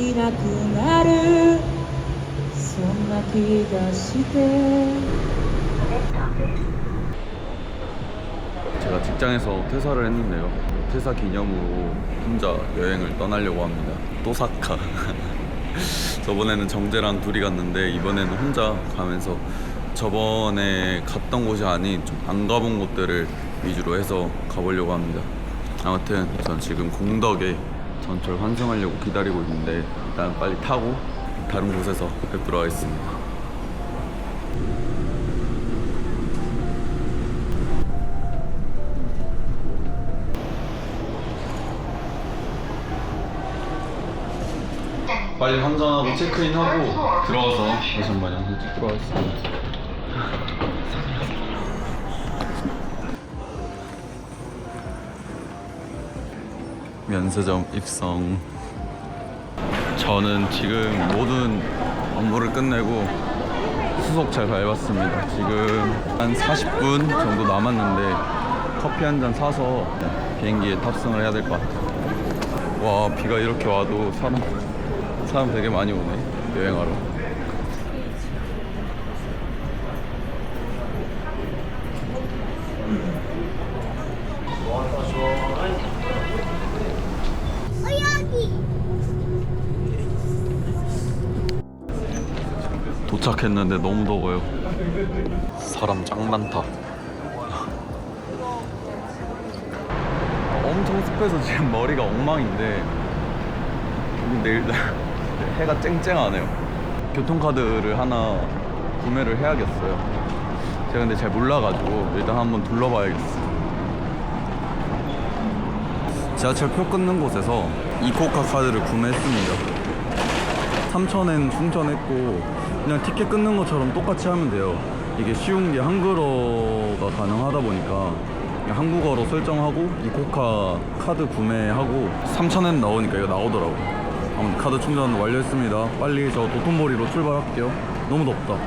いなくなるそんな気がして 제가 직장에서 퇴사를 했는데요. 퇴사 기념으로 혼자 여행을 떠나려고 합니다. 또사카. 저번에는 정재랑 둘이 갔는데 이번에는 혼자 가면서 저번에 갔던 곳이 아닌 좀 안 가본 곳들을 위주로 해서 가보려고 합니다. 아무튼 전 지금 공덕에 전철 환승하려고 기다리고 있는데 일단 빨리 타고 다른 곳에서 뵙도록 하겠습니다. 빨리 환전하고 체크인하고 들어가서 잠시만요 살짝 들어가겠습니다 면세점 입성. 저는 지금 모든 업무를 끝내고 수속 잘 밟았습니다. 지금 한 40분 정도 남았는데 커피 한 잔 사서 비행기에 탑승을 해야 될 것 같아요. 와 비가 이렇게 와도 사람 사람 되게 많이 오네 여행하러 도착했는데 너무 더워요 사람 짱 많다 엄청 습해서 지금 머리가 엉망인데 내일 해가 쨍쨍하네요. 교통카드를 하나 구매를 해야겠어요. 제가 근데 잘 몰라가지고 일단 한번 둘러봐야겠어요. 지하철 표 끊는 곳에서 이코카 카드를 구매했습니다. 3,000엔 충전했고 그냥 티켓 끊는 것처럼 똑같이 하면 돼요. 이게 쉬운 게 한글어가 가능하다 보니까 한국어로 설정하고 이코카 카드 구매하고 3,000엔 나오니까 이거 나오더라고. 아무튼 카드 충전 완료했습니다. 빨리 저 도톤보리로 출발할게요. 너무 덥다.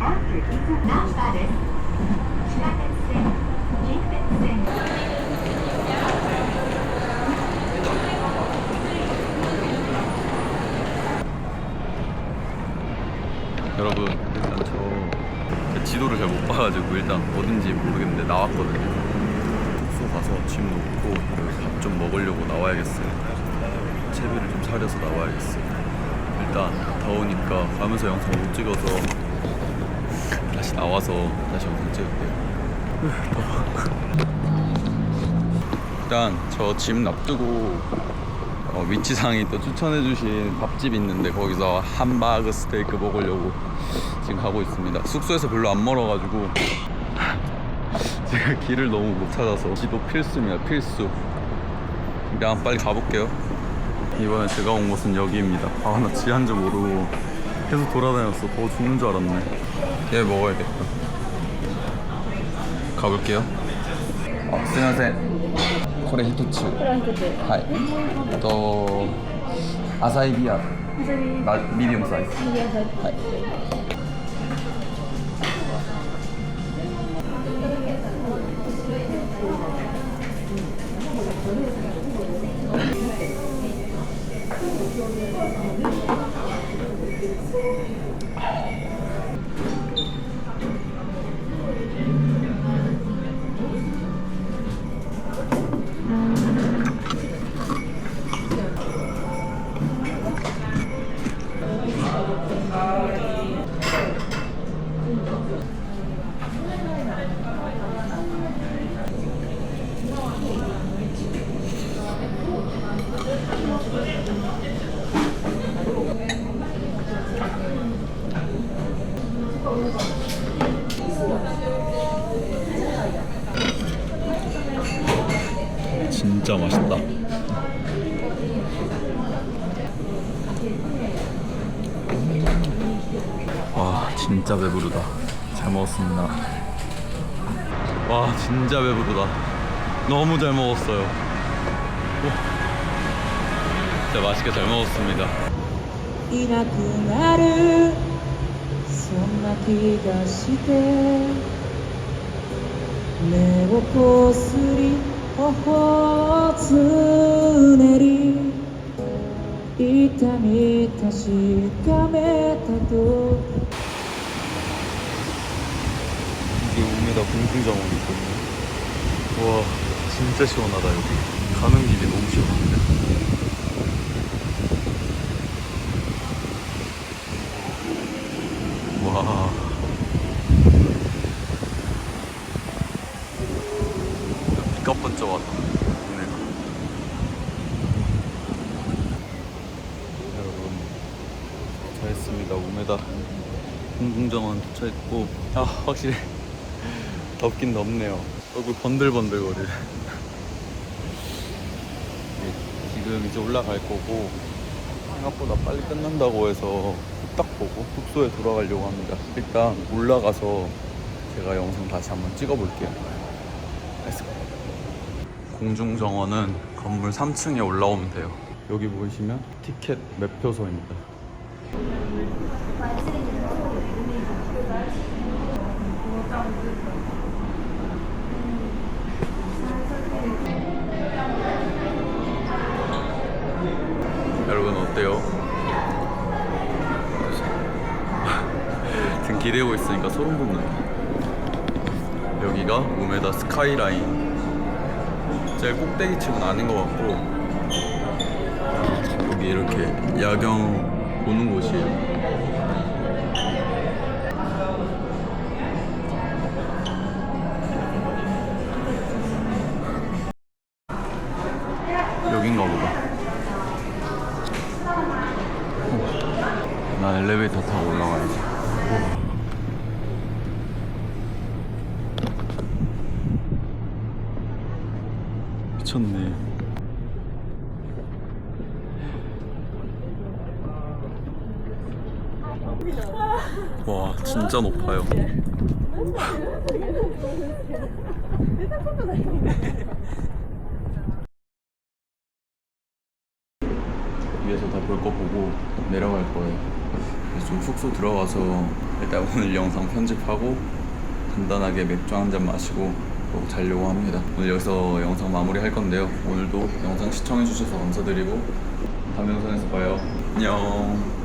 After eating not batted, Shinakan-sen, Jinpet-sen. 여러분 일단 저 지도를 잘 못 봐가지고 일단 어딘지 모르겠는데 나왔거든요 숙소 가서 짐 놓고 밥 좀 먹으려고 나와야겠어요 채비를 좀 차려서 나와야겠어요 일단 더우니까 가면서 영상 못 찍어서 다시 나와서 다시 영상 찍을게요. 일단 저짐 놔두고 어, 위치상이 또 추천해주신 밥집 있는데 거기서 함바그 스테이크 먹으려고 지금 가고 있습니다. 숙소에서 별로 안 멀어가지고 제가 길을 너무 못 찾아서 지도 필수입니다. 필수. 그냥 빨리 가볼게요. 이번에 제가 온 곳은 여기입니다. 아, 나 지한지 모르고 계속 돌아다녔어. 더워 죽는 줄 알았네. 얘 먹어야겠다. 가볼게요. 어, すいません。これ一つ。はい。えっと、浅いビア。まミディオムサイズ。はい。 진짜 맛있다. 와 진짜 배부르다. 잘 먹었습니다. 와 진짜 배부르다. 너무 잘 먹었어요. 오. 진짜 맛있게 잘 먹었습니다. いなくなるそんな気がして目をこすり頬を つねり痛み確かめたと 이게 우메다 공중정원이거든요. 와 진짜 시원하다 여기. 가는 길이 너무 시원한데. 비가 번쩍 와서 오네요. 여러분 도착했습니다. 우메다 공중정원 도착했고 아 확실히 덥긴 덥네요. 얼굴 번들번들거려. 지금 이제 올라갈 거고 생각보다 빨리 끝난다고 해서 딱 보고 숙소에 돌아가려고 합니다. 일단 올라가서 제가 영상 다시 한번 찍어볼게요. Go. 공중정원은 건물 3층에 올라오면 돼요. 여기 보이시면 티켓 매표소입니다. 여러분 어때요? 지금 기대고 있으니까 소름 돋는다. 여기가 우메다 스카이라인. 제일 꼭대기층은 아닌 것 같고 여기 이렇게 야경 보는 곳이에요. 여긴가 보다. 난 엘리베이터 타고 올라가야지. 미쳤네. 와, 진짜 높아요. 위에서 다 볼 거 보고 내려갈 거예요. 그래서 좀 숙소 들어가서 일단 오늘 영상 편집하고 간단하게 맥주 한 잔 마시고 또 자려고 합니다. 오늘 여기서 영상 마무리 할 건데요. 오늘도 영상 시청해 주셔서 감사드리고 다음 영상에서 봐요. 안녕.